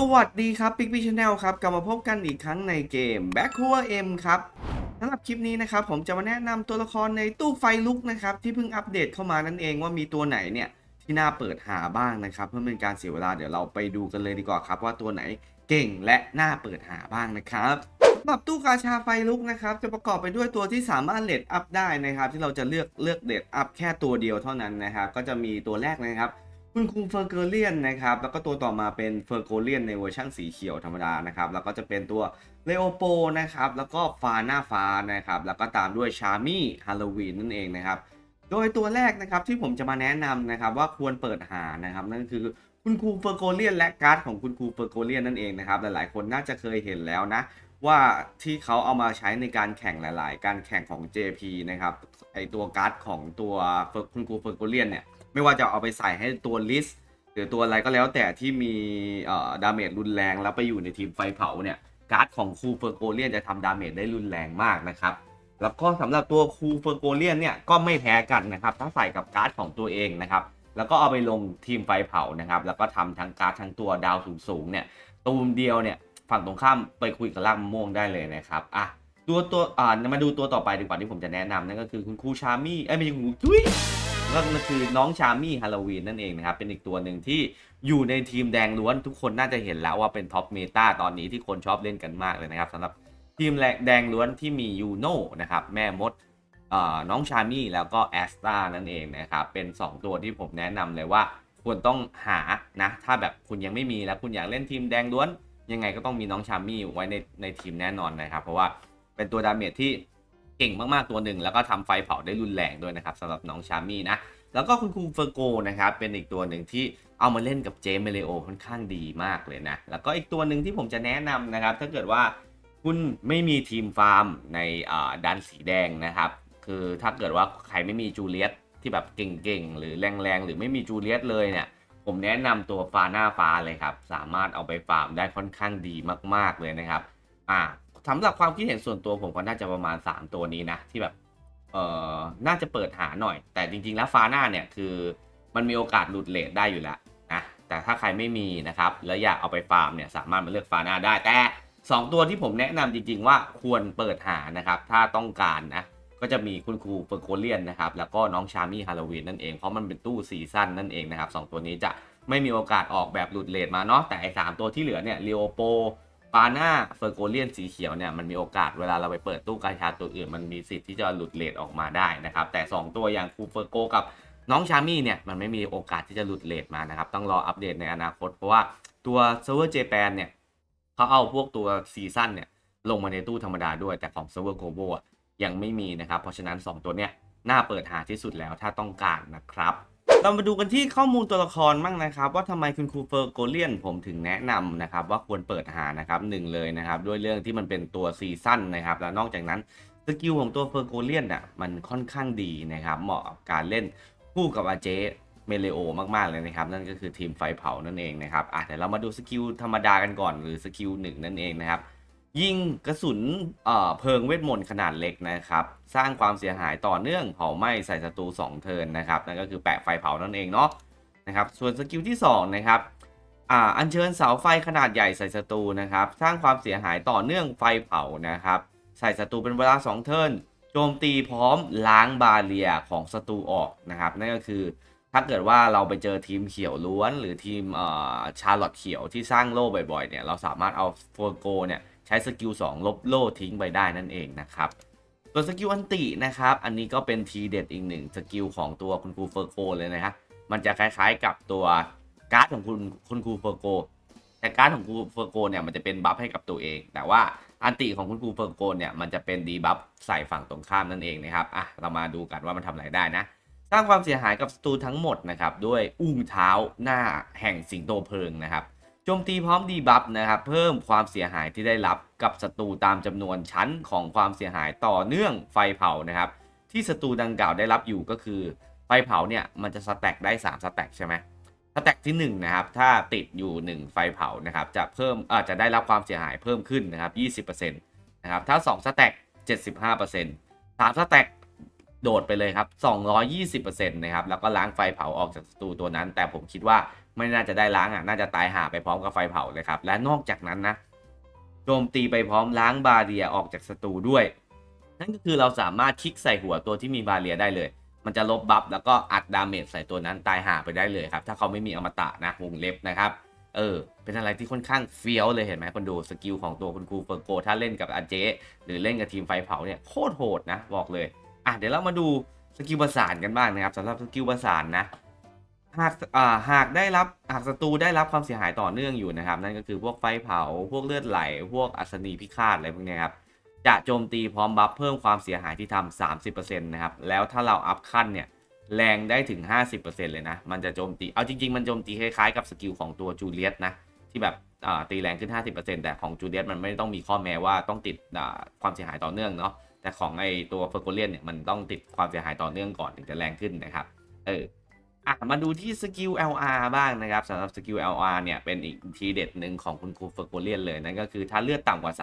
สวัสดีครับ Big B Channel ครับ กลับมาพบกันอีกครั้งในเกม Back c o r M ครับสำหรับคลิปนี้นะครับ ผมจะมาแนะนำตัวละครในตู้ไฟลุกนะครับ ที่เพิ่งอัปเดตเข้ามานั่นเองว่ามีตัวไหนเนี่ย ที่น่าเปิดหาบ้างนะครับ เพื่อเป็นการเสียเวลาเดี๋ยวเราไปดูกันเลยดีกว่าครับ ว่าตัวไหนเก่งและน่าเปิดหาบ้างนะครับสำหรับตู้กาชาไฟลุกนะครับจะประกอบไปด้วยตัวที่สามารถเลดอัพได้นะครับ ที่เราจะเลือกเลือกเลดอัพแค่ตัวเดียวเท่านั้นนะครับก็จะมีตัวแรกนะครับ คุณครูเฟอร์เกอร์เลียนนะครับ แล้วก็ตัวต่อมาเป็นเฟอร์โกเลียนในเวอร์ชันสีเขียวธรรมดานะครับ แล้วก็จะเป็นตัวเลโอโปนะครับ แล้วก็ฟาหน้าฟ้านะครับ แล้วก็ตามด้วยชามี่ฮาโลวีนนั่นเองนะครับ โดยตัวแรกนะครับที่ผมจะมาแนะนำนะครับว่าควรเปิดหานะครับ นั่นคือคุณครูเฟอร์โกเลียนและการ์ดของคุณครูเฟอร์โกเลียนนั่นเองนะครับ หลายๆ คนน่าจะเคยเห็นแล้วนะว่าที่เขาเอามาใช้ในการแข่งหลาย ๆ การแข่งของ JP นะครับไอตัวการ์ดของตัวคุณครูเฟอร์โกเลียนเนี่ย ไม่ว่าจะเอาไปใส่ให้ตัวลิสหรือตัวอะไรก็แล้วแต่ที่มีดาเมจรุนแรงแล้วไปอยู่ในทีมไฟเผาเนี่ยการ์ดของคูเฟอร์โกเลียนจะทำดาเมจได้รุนแรงมากนะครับ แล้วก็สำหรับตัวคูเฟอร์โกเลียนเนี่ยก็ไม่แพ้กันนะครับ ถ้าใส่กับการ์ดของตัวเองนะครับ แล้วก็เอาไปลงทีมไฟเผานะครับ แล้วก็ทำทั้งการ์ดทั้งตัวดาวสูงๆเนี่ยตูมเดียวเนี่ยฝั่งตรงข้ามไปคุยกับล่างม่วงได้เลยนะครับอะตัวตัวอ่ามาดูตัวต่อไปดีกว่าที่ผมจะแนะนำนั่นก็คือคุณครูชามี่เอ้ยไม่ใช่คุณครูทุย ก็คือน้องชามี่ฮาโลวีนนั่นเองนะครับ เป็นอีกตัวหนึ่งที่อยู่ในทีมแดงล้วนทุกคนน่าจะเห็นแล้วว่าเป็นท็อปเมตาตอนนี้ที่คนชอบเล่นกันมากเลยนะครับสำหรับทีมแดงล้วนที่มียูโน่นะครับแม่มดน้องชามี่แล้วก็แอสตานั่นเองนะครับ เป็น 2 ตัวที่ผมแนะนำเลยว่าควรต้องหานะ ถ้าแบบคุณยังไม่มีแล้วคุณอยากเล่นทีมแดงล้วน ยังไงก็ต้องมีน้องชามี่ไว้ในในทีมแน่นอนนะครับ เพราะว่าเป็นตัวดาเมจที่ เก่งมากๆตัวหนึ่ง แล้วก็ทำไฟเผาได้รุนแรงด้วยนะครับสำหรับน้องชามี่นะ แล้วก็คุณครูเฟอร์โกนะครับเป็นอีกตัวหนึ่งที่เอามาเล่นกับเจมเมเลโอค่อนข้างดีมากเลยนะ แล้วก็อีกตัวหนึ่งที่ผมจะแนะนำนะครับ ถ้าเกิดว่าคุณไม่มีทีมฟาร์มในดันสีแดงนะครับ คือถ้าเกิดว่าใครไม่มีจูเลียตที่แบบเก่งๆ หรือแรงๆ หรือไม่มีจูเลียตเลยเนี่ยผมแนะนำตัวฟาหน้าฟ้าเลยครับ สามารถเอาไปฟาร์มได้ค่อนข้างดีมากๆเลยนะครับ อ่า สำหรับความคิดเห็นส่วนตัวผมก็น่าจะประมาณ 3 ตัวนี้นะ ที่แบบเอ่อน่าจะเปิดหาหน่อย แต่จริง ๆ แล้วฟาหน้าเนี่ยคือมันมีโอกาสหลุดเลทได้อยู่แล้วนะแต่ถ้าใครไม่มีนะครับ แล้วอยากเอาไปฟาร์มเนี่ยสามารถมาเลือกฟาหน้าได้แต่ 2 ตัวที่ผมแนะนำจริง ๆ ว่าควรเปิดหานะครับ ถ้าต้องการนะก็จะมีคุณครูเฟอร์โกเลียนนะครับแล้วก็น้องชามี่ฮาโลวีนนั่นเองเพราะมันเป็นตู้ซีซั่นนั่นเองนะครับสองตัวนี้จะไม่มีโอกาสออกแบบหลุดเลทมาเนาะแต่ไอ้สามตัวที่เหลือเนี่ยลีโอโป ปาหน้าเฟอร์โกเลียนสีเขียวเนี่ยมันมีโอกาสเวลาเราไปเปิดตู้กาชาตัวอื่น มันมีสิทธิ์ที่จะหลุดเลทออกมาได้นะครับแต่ 2 ตัวอย่างคูเฟอร์โกกับน้องชามี่เนี่ยมันไม่มีโอกาสที่จะหลุดเลทมานะครับต้องรออัปเดตในอนาคต เพราะว่าตัวเซิร์ฟเวอร์เจแปนเนี่ยเขาเอาพวกตัวซีซั่นเนี่ยลงมาในตู้ธรรมดาด้วยแต่ของเซิร์ฟเวอร์โกโบยังไม่มีนะครับเพราะฉะนั้น 2 ตัวเนี่ยน่าเปิดหาที่สุดแล้วถ้าต้องการนะครับ เรามาดูกันที่ข้อมูลตัวละครบ้างนะครับ ว่าทำไมคุณครูเฟอร์โกเลียนผมถึงแนะนำนะครับ ว่าควรเปิดหานะครับหนึ่งเลยนะครับ ด้วยเรื่องที่มันเป็นตัวซีซั่นนะครับ แล้วนอกจากนั้นสกิลของตัวเฟอร์โกเลียนอะมันค่อนข้างดีนะครับ เหมาะกับการเล่นคู่กับอาเจเมเลโอมากๆเลยนะครับ นั่นก็คือทีมไฟเผานั่นเองนะครับอะเดี๋ยวเรามาดูสกิลธรรมดากันก่อนหรือสกิลหนึ่งนั่นเองนะครับ ยิงกระสุนเพลิงเวทมนต์ขนาดเล็กนะครับ สร้างความเสียหายต่อเนื่องเผาไหม้ใส่ศัตรู2เทินนะครับนั่นก็คือแปะไฟเผานั่นเองเนาะนะครับส่วนสกิลที่2นะครับอ่าอัญเชิญเสาไฟขนาดใหญ่ใส่ศัตรูนะครับ สร้างความเสียหายต่อเนื่องไฟเผานะครับ ใส่ศัตรูเป็นเวลา 2 เทิร์นโจมตีพร้อมล้างบาเรียของศัตรูออกนะครับ นั่นก็คือถ้าเกิดว่าเราไปเจอทีมเขียวล้วน หรือทีมอ่อชาร์ลอตเขียวที่สร้างโล่บ่อยๆเนี่ยเราสามารถเอาโฟโกเนี่ย ใช้สกิล2ลบโล่ทิ้งไปได้นั่นเองนะครับตัวสกิลอันตินะครับ อันนี้ก็เป็นทีเด็ดอีกหนึ่งสกิลของตัวคุณครูเฟอร์โกเลยนะครับมันจะคล้ายๆกับตัวการ์ดของคุณคุณครูเฟอร์โกแต่การ์ดของครูเฟอร์โกเนี่ยมันจะเป็นบัฟให้กับตัวเอง แต่ว่าอันติของคุณครูเฟอร์โกเนี่ยมันจะเป็นดีบัฟใส่ฝั่งตรงข้ามนั่นเองนะครับอะเรามาดูกันว่ามันทำอะไรได้นะสร้างความเสียหายกับศัตรูทั้งหมดนะครับด้วยอุ้งเท้าหน้าแห่งสิงโตเพลิงนะครับ โจมตีพร้อมดีบัฟนะครับ เพิ่มความเสียหายที่ได้รับกับศัตรูตามจำนวนชั้นของความเสียหายต่อเนื่องไฟเผานะครับ ที่ศัตรูดังกล่าวได้รับอยู่ก็คือ ไฟเผาเนี่ยมันจะสแต็กได้ 3 สแต็กใช่ไหมสแต็กที่1นะครับถ้าติดอยู่ 1 ไฟเผานะครับจะเพิ่มเอ่อจะได้รับความเสียหายเพิ่มขึ้นนะครับ 20%นะครับถ้า2สแต็ก75% 3สแต็ก โดดไปเลยครับ 220%นะครับ แล้วก็ล้างไฟเผาออกจากศัตรูตัวนั้น แต่ผมคิดว่าไม่น่าจะได้ล้างอะ น่าจะตายหาไปพร้อมกับไฟเผาเลยครับ และนอกจากนั้นนะ โจมตีไปพร้อมล้างบาเรียออกจากศัตรูด้วย นั่นก็คือเราสามารถคลิกใส่หัวตัวที่มีบาเรียได้เลย มันจะลบบัฟแล้วก็อัดดาเมจใส่ตัวนั้นตายหาไปได้เลยครับ ถ้าเขาไม่มีอมตะนะวงเล็บนะครับ เออ เป็นอะไรที่ค่อนข้างเฟี้ยวเลยเห็นไหมคนดูสกิลของตัวคุณครูเฟอร์โกถ้าเล่นกับอาเจหรือเล่นกับทีมไฟเผาเนี่ยโคตรโหดนะบอกเลย อะเดี๋ยวเรามาดูสกิลประสานกันบ้างนะครับสำหรับสกิลประสานนะหากอ่าหากได้รับหากศัตรูได้รับความเสียหายต่อเนื่องอยู่นะครับ นั่นก็คือพวกไฟเผาพวกเลือดไหล พวกอัศนีพิฆาตอะไรพวกนี้ครับจะโจมตีพร้อมบัฟเพิ่มความเสียหายที่ทำ30%นะครับแล้วถ้าเราอัพขั้นเนี่ยแรงได้ถึง 50%เลยนะ มันจะโจมตี เอาจริง ๆ มันโจมตีคล้ายๆกับสกิลของตัวจูเลียตนะ ที่แบบตีแรงขึ้น 50%แต่ของจูเลียตมันไม่ต้องมีข้อแม้ว่าต้องติดความเสียหายต่อเนื่องเนาะ แต่ของไอตัวเฟอร์โกเลียนเนี่ยมันต้องติดความเสียหายต่อเนื่องก่อนถึงจะแรงขึ้นนะครับเอออะมาดูที่สกิล LR บ้างนะครับสำหรับสกิล LR เนี่ยเป็นอีกทีเด็ดหนึ่งของคุณครูเฟอร์โกเลียนเลยนั่นก็คือถ้าเลือดต่ำกว่า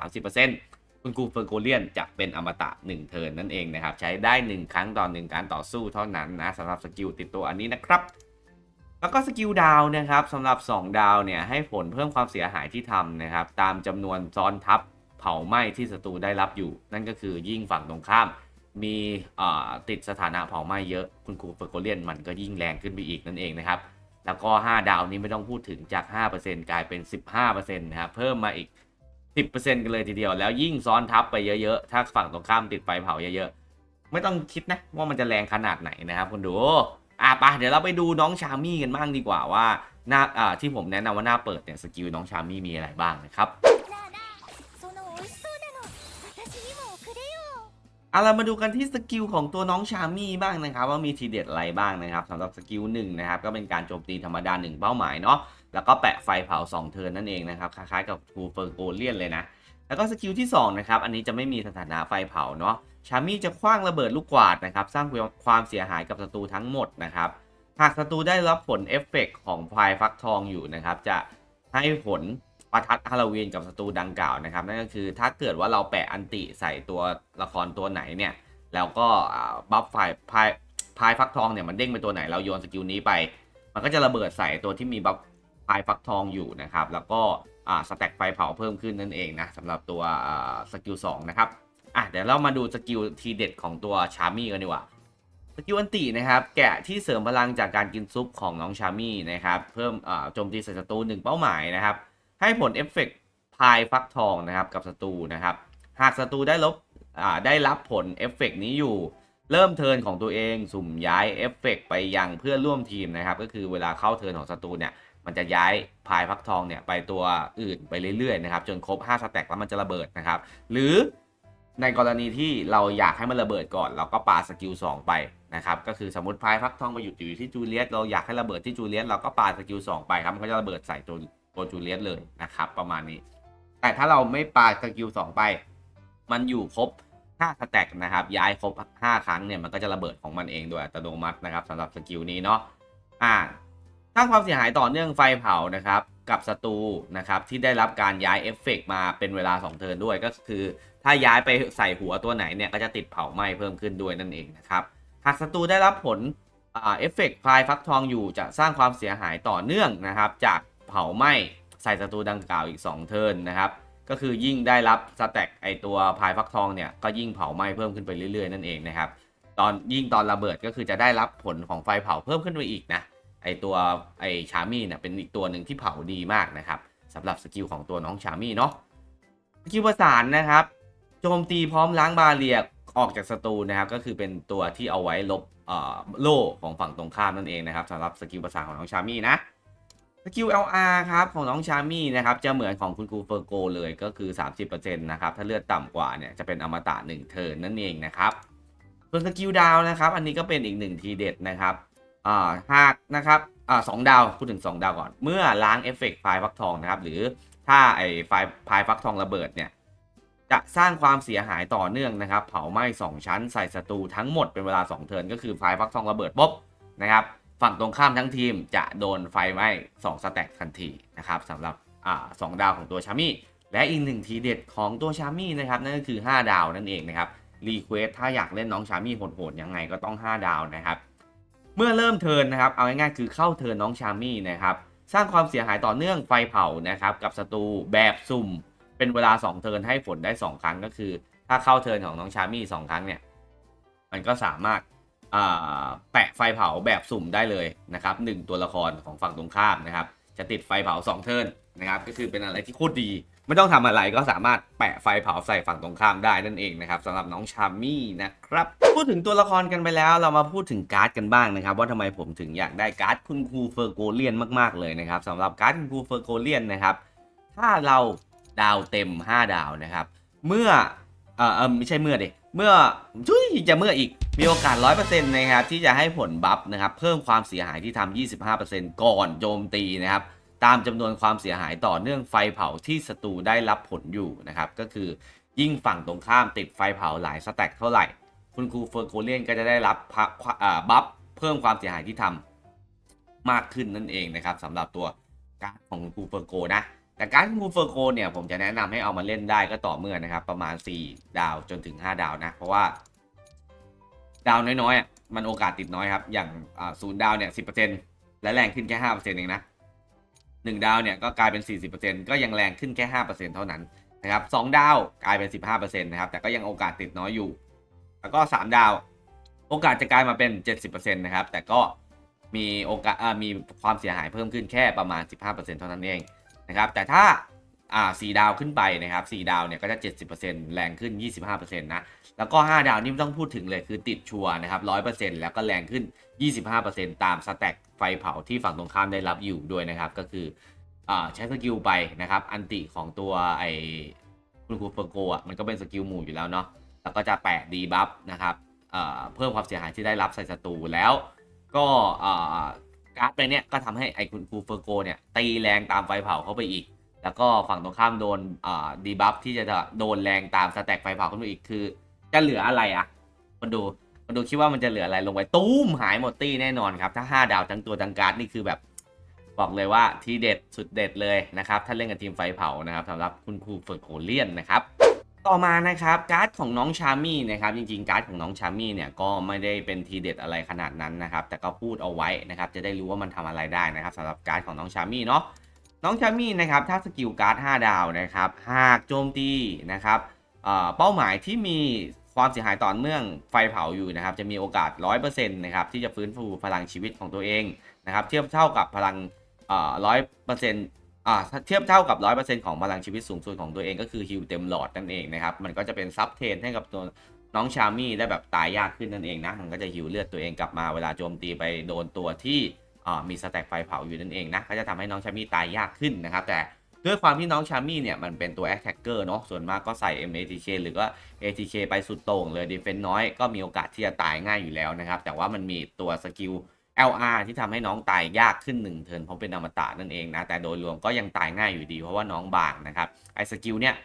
30%คุณครูเฟอร์โกเลียนจะเป็นอมตะ1เทิร์นนั่นเองนะครับใช้ได้ 1 ครั้งต่อ1การต่อสู้เท่านั้นนะสำหรับสกิลติดตัวอันนี้นะครับแล้วก็สกิลดาวนะครับสำหรับ 2 ดาวเนี่ยให้ผลเพิ่มความเสียหายที่ทำนะครับตามจำนวนซ้อนทับ เผาไหม้ที่ศัตรูได้รับอยู่ นั่นก็คือยิ่งฝั่งตรงข้าม มีติดสถานะเผาไหม้เยอะคุณครูเฟอร์โกเลียนมันก็ยิ่งแรงขึ้นไปอีกนั่นเองนะครับ แล้วก็ 5 ดาวนี้ไม่ต้องพูดถึงจาก 5%กลายเป็น 15%นะครับเพิ่มมาอีก 10%กันเลยทีเดียว แล้วยิ่งซ้อนทับไปเยอะๆ ถ้าฝั่งตรงข้ามติดไฟเผาเยอะๆ ไม่ต้องคิดนะว่ามันจะแรงขนาดไหนนะครับคุณดูอะไปะเดี๋ยวเราไปดูน้องชามี่กันบ้างดีกว่าว่าหน้าอ่าที่ผมแนะนำว่าหน้าเปิดเนี่ยสกิลน้องชามี่มีอะไรบ้างนะครับ เอาเรามาดูกันที่สกิลของตัวน้องชามี่บ้างนะครับ ว่ามีทีเด็ดอะไรบ้างนะครับสำหรับสกิลหนึ่งนะครับก็เป็นการโจมตีธรรมดา 1 เป้าหมายเนาะแล้วก็แปะไฟเผา 2 เทิร์นนั่นเองนะครับคล้ายๆกับทูเฟอร์โกเลียนเลยนะ แล้วก็สกิลที่2นะครับอันนี้จะไม่มีสถานะไฟเผาเนาะชามี่จะคว้างระเบิดลูกกวาดนะครับสร้างความเสียหายกับศัตรูทั้งหมดนะครับหากศัตรูได้รับผลเอฟเฟกต์ของพายฟักทองอยู่นะครับจะให้ผล ประทัดฮาโลวีนกับศัตรูดังกล่าวนะครับ นั่นก็คือถ้าเกิดว่าเราแปะอันติใส่ตัวละครตัวไหนเนี่ย แล้วก็บัฟไฟพายพายฟักทองเนี่ยมันเด้งไปตัวไหนเราโยนสกิลนี้ไป มันก็จะระเบิดใส่ตัวที่มีบัฟพายฟักทองอยู่นะครับ แล้วก็สแต็กไฟเผาเพิ่มขึ้นนั่นเองนะสำหรับตัวสกิลสองนะครับอะเดี๋ยวเรามาดูสกิลทีเด็ดของตัวชามี่กันดีกว่าสกิลอันตินะครับ แกะที่เสริมพลังจากการกินซุปของน้องชามี่นะครับ เพิ่มโจมตีศัตรูหนึ่งเป้าหมายนะครับ ให้ผลเอฟเฟกต์พายฟักทองนะครับกับศัตรูนะครับ หากศัตรูได้ลบได้รับผลเอฟเฟกต์นี้อยู่ เริ่มเทิร์นของตัวเองสุ่มย้ายเอฟเฟกต์ไปยังเพื่อนร่วมทีมนะครับ ก็คือเวลาเข้าเทิร์นของศัตรูเนี่ยมันจะย้ายพายพักทองเนี่ยไปตัวอื่นไปเรื่อยๆนะครับจนครบ5สแต็กแล้วมันจะระเบิดนะครับ หรือในกรณีที่เราอยากให้มันระเบิดก่อน เราก็ปาสกิล2ไปนะครับก็คือสมมติพายพักทองไปหยุดอยู่ที่จูเลียสเราอยากให้ระเบิดที่จูเลียสเราก็ปาสกิล2ไปครับมันก็จะระเบิดใส่ตัว ตัวจูเลียสเลยนะครับ ประมาณนี้ แต่ถ้าเราไม่ปาสกิล2ไป มันอยู่ครบ5สแต็กนะครับ ย้ายครบ 5 ครั้งเนี่ยมันก็จะระเบิดของมันเองโดยอัตโนมัตินะครับสำหรับสกิลนี้เนาะอ่าสร้างความเสียหายต่อเนื่องไฟเผานะครับ กับศัตรูนะครับ ที่ได้รับการย้ายเอฟเฟกต์มาเป็นเวลา 2 เทิร์นด้วยก็คือ ถ้าย้ายไปใส่หัวตัวไหนเนี่ยก็จะติดเผาไหม้เพิ่มขึ้นด้วยนั่นเองนะครับหากศัตรูได้รับผลเอฟเฟกต์ไฟฟักทองอยู่จะสร้างความเสียหายต่อเนื่องนะครับ จาก เผาไหม้ใส่ศัตรูดังกล่าวอีก 2 เทิร์นนะครับ ก็คือยิ่งได้รับสแต็กไอตัวพายฟักทองเนี่ยก็ยิ่งเผาไหม้เพิ่มขึ้นไปเรื่อยๆนั่นเองนะครับตอนยิ่งตอนระเบิดก็คือจะได้รับผลของไฟเผาเพิ่มขึ้นไปอีกนะไอตัวไอชามี่เนี่ยเป็นอีกตัวหนึ่งที่เผาดีมากนะครับสำหรับสกิลของตัวน้องชามี่เนาะสกิลประสานนะครับโจมตีพร้อมล้างบาเรียออกจากศัตรูนะครับ ก็คือเป็นตัวที่เอาไว้ลบเอ่อโล่ของฝั่งตรงข้ามนั่นเองนะครับสำหรับสกิลประสานของน้องชามี่นะ สกิล LR ครับของน้องชามี่นะครับจะเหมือนของคุณครูเฟอร์โกเลยก็คือ 30%นะครับถ้าเลือดต่ำกว่าเนี่ยจะเป็นอมตะ1เทิร์นนั่นเองนะครับส่วนสกิลดาวนะครับอันนี้ก็เป็นอีกหนึ่งทีเด็ดนะครับอ่าหากนะครับอ่าสองดาวพูดถึง 2 ดาวก่อน เมื่อล้างเอฟเฟกต์ไฟล์ฟักทองนะครับหรือถ้าไอไฟล์ไฟล์ฟักทองระเบิดเนี่ยจะสร้างความเสียหายต่อเนื่องนะครับเผาไหม้2ชั้นใส่ศัตรูทั้งหมดเป็นเวลา 2 เทิร์นก็คือไฟล์ฟักทองระเบิดปุ๊บนะครับ ฝั่งตรงข้ามทั้งทีมจะโดนไฟไหม้2สแต็กทันทีนะครับสำหรับอ่าสองดาวของตัวชามี่และอีกหนึ่งทีเด็ดของตัวชามี่นะครับนั่นก็คือ 5 ดาวนั่นเองนะครับรีเควสถ้าอยากเล่นน้องชามี่โหดๆยังไงก็ต้อง 5 ดาวนะครับเมื่อเริ่มเทินนะครับเอาง่ายๆคือเข้าเทินน้องชามี่นะครับสร้างความเสียหายต่อเนื่องไฟเผานะครับกับศัตรูแบบสุ่ม เป็นเวลา 2 เทินให้ผลได้ 2 ครั้งก็คือ ถ้าเข้าเทินของน้องชามี่2ครั้งเนี่ยมันก็สามารถ แปะไฟเผาแบบสุ่มได้เลยนะครับหนึ่งตัวละครของฝั่งตรงข้ามนะครับ จะติดไฟเผา 2 เทิร์นนะครับ ก็คือเป็นอะไรที่โคตรดี ไม่ต้องทำอะไรก็สามารถแปะไฟเผาใส่ฝั่งตรงข้ามได้นั่นเองนะครับสำหรับน้องชามี่นะครับพูดถึงตัวละครกันไปแล้ว เรามาพูดถึงการ์ดกันบ้างนะครับ ว่าทำไมผมถึงอยากได้การ์ดคุณครูเฟอร์โกเลียนมากๆเลยนะครับสำหรับการ์ดคุณครูเฟอร์โกเลียนนะครับถ้าเราดาวเต็ม 5 ดาวนะครับ เมื่อเออไม่ใช่เมื่อเดิเมื่อจุ้ยจะเมื่ออีก มีโอกาส 100%นะครับที่จะให้ผลบัฟนะครับเพิ่มความเสียหายที่ทำ25%ก่อนโจมตีนะครับตามจำนวนความเสียหายต่อเนื่องไฟเผาที่ศัตรูได้รับผลอยู่นะครับก็คือยิ่งฝั่งตรงข้ามติดไฟเผาหลายสแต็กเท่าไหร่ คุณครูเฟอร์โกเลียนก็จะได้รับบัฟเพิ่มความเสียหายที่ทำมากขึ้นนั่นเองนะครับสำหรับตัวการ์ดของคุณครูเฟอร์โกนะแต่การ์ดของคุณครูเฟอร์โกเนี่ยผมจะแนะนำให้เอามาเล่นได้ก็ต่อเมื่อนะครับประมาณ 4 ดาวจนถึง 5 ดาวนะเพราะว่า ดาวน้อยๆอะมันโอกาสติดน้อยครับ อย่างศูนย์ดาวเนี่ยสิและแรงขึ้นแค่ห้าเปอร์เซ็นต์เองนะหนึ่งดาวเนี่ยก็กลายเป็น40%ก็ยังแรงขึ้นแค่ห้าเปอร์เซ็นต์เท่านั้นนะครับสองดาวกลายเป็น15%นต์นะครับแต่ก็ยังโอกาสติดน้อยอยู่ แล้วก็สามดาว โอกาสจะกลายมาเป็น70%นต์นะครับแต่ก็มีโอกาสมีความเสียหายเพิ่มขึ้นแค่ประมาณ15%เท่านั้นเองนะครับแต่ถ้า อ่าสี่ดาวขึ้นไปนะครับสี่ดาวเนี่ยก็จะ 70%แรงขึ้น 25%นะแล้วก็ 5 ดาวนี่ไม่ต้องพูดถึงเลยคือติดชัวร์นะครับ100%แล้วก็แรงขึ้น 25%ตามสแต็กไฟเผาที่ฝั่งตรงข้ามได้รับอยู่ด้วยนะครับ ก็คืออ่าใช้สกิลไปนะครับ อันติของตัวไอคุณครูเฟอร์โกอะมันก็เป็นสกิลหมู่อยู่แล้วเนาะแล้วก็จะแปะดีบัฟนะครับเอ่อเพิ่มความเสียหายที่ได้รับใส่ศัตรูแล้ว ก็อ่อการ์ดไปเนี่ยก็ทำให้ไอคุณครูเฟอร์โกเนี่ยตีแรงตามไฟเผาเข้าไปอีก แล้วก็ฝั่งตรงข้ามโดนดีบัฟที่จะโดนแรงตามสแต็กไฟเผาเข้าไปอีกคือ จะเหลืออะไรอะมาดูมาดูคิดว่ามันจะเหลืออะไรลงไปตุ้มหายหมดตี้แน่นอนครับ ถ้า 5 ดาวทั้งตัวทั้งการ์ดนี่คือแบบบอกเลยว่าทีเด็ดสุดเด็ดเลยนะครับ ถ้าเล่นกับทีมไฟเผานะครับสำหรับคุณครูเฟิร์โกเลียนนะครับ ต่อมานะครับการ์ดของน้องชามี่นะครับ จริงๆการ์ดของน้องชามี่เนี่ยก็ไม่ได้เป็นทีเด็ดอะไรขนาดนั้นนะครับ แต่ก็พูดเอาไว้นะครับ จะได้รู้ว่ามันทำอะไรได้นะครับสำหรับการ์ดของน้องชามี่เนาะ น้องชามี่นะครับถ้าสกิลการ์ด 5 ดาวนะครับหากโจมตีนะครับเป้าหมายที่มีความเสียหายต่อเนื่องไฟเผาอยู่นะครับ จะมีโอกาส 100%นะครับที่จะฟื้นฟูพลังชีวิตของตัวเองนะครับเทียบเท่ากับพลังร้อยเปอร์เซ็นต์อ่าเทียบเท่ากับ 100%ของพลังชีวิตสูงสุดของตัวเองก็คือฮิวเต็มหลอดนั่นเองนะครับมันก็จะเป็นซับเทนให้กับตัวน้องชามี่ได้แบบตายยากขึ้นนั่นเองนะมันก็จะฮิวเลือดตัวเองกลับมาเวลาโจมตีไปโดนตัวที่ มีสแต็กไฟเผาอยู่นั่นเองนะก็จะทำให้น้องชามี่ตายยากขึ้นนะครับแต่ด้วยความที่น้องชามี่เนี่ยมันเป็นตัว attacker เนาะส่วนมากก็ใส่ MATK หรือว่า ATK ไปสุดโต่งเลย defense น้อยก็มีโอกาสที่จะตายง่ายอยู่แล้วนะครับแต่ว่ามันมีตัวสกิล LR ที่ทำให้น้องตายยากขึ้นหนึ่งเทิร์นเพราะเป็นอมตะนั่นเองนะแต่โดยรวมก็ยังตายง่ายอยู่ดีเพราะว่าน้องบางนะครับไอ้สกิลเนี่ย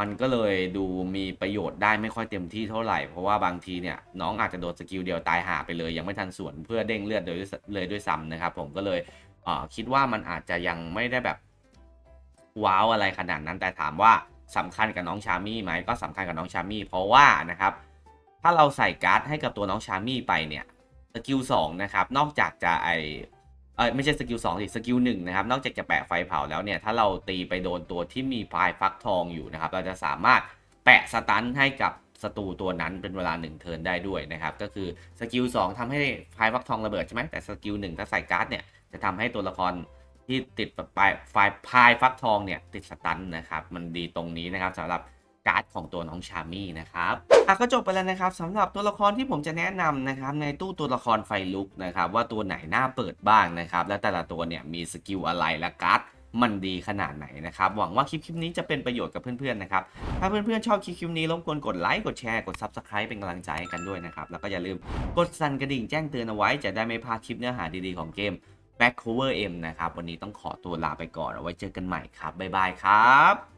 มันก็เลยดูมีประโยชน์ได้ไม่ค่อยเต็มที่เท่าไหร่ เพราะว่าบางทีเนี่ยน้องอาจจะโดนสกิลเดียวตายหาไปเลย ยังไม่ทันสวนเพื่อเด้งเลือดโดยเลยด้วยซ้ำนะครับ ผมก็เลยเอ่อคิดว่ามันอาจจะยังไม่ได้แบบว้าวอะไรขนาดนั้นแต่ถามว่าสำคัญกับน้องชามี่ไหมก็สำคัญกับน้องชามี่เพราะว่านะครับถ้าเราใส่การ์ดให้กับตัวน้องชามี่ไปเนี่ยสกิลสองนะครับนอกจากจะไอ เออไม่ใช่สกิลสองสิสกิลหนึ่งนะครับ นอกจากจะแปะไฟเผาแล้วเนี่ย ถ้าเราตีไปโดนตัวที่มีพายฟักทองอยู่นะครับ เราจะสามารถแปะสตันให้กับศัตรูตัวนั้นเป็นเวลา1เทิร์นได้ด้วยนะครับ ก็คือสกิล2ทำให้พายฟักทองระเบิดใช่ไหมแต่สกิล1ถ้าใส่การ์ดเนี่ยจะทำให้ตัวละครที่ติดปลายไฟพายฟักทองเนี่ยติดสตันนะครับ มันดีตรงนี้นะครับสำหรับ การ์ดของตัวน้องชามี่นะครับอะก็จบไปแล้วนะครับสำหรับตัวละครที่ผมจะแนะนำนะครับในตู้ตัวละครไฟลุกนะครับว่าตัวไหนน่าเปิดบ้างนะครับและแต่ละตัวเนี่ยมีสกิลอะไรและการ์ดมันดีขนาดไหนนะครับ หวังว่าคลิปคลิปนี้จะเป็นประโยชน์กับเพื่อนๆนะครับ ถ้าเพื่อนๆชอบคลิปคลิปนี้รบกวนกดไลค์กดแชร์กด Subscribe เป็นกำลังใจให้กันด้วยนะครับ แล้วก็อย่าลืมกดสั่นกระดิ่งแจ้งเตือนเอาไว้จะได้ไม่พลาดคลิปเนื้อหาดีๆของเกม Back Cover M นะครับ วันนี้ต้องขอตัวลาไปก่อนเอาไว้เจอกันใหม่ครับบ๊ายบายครับ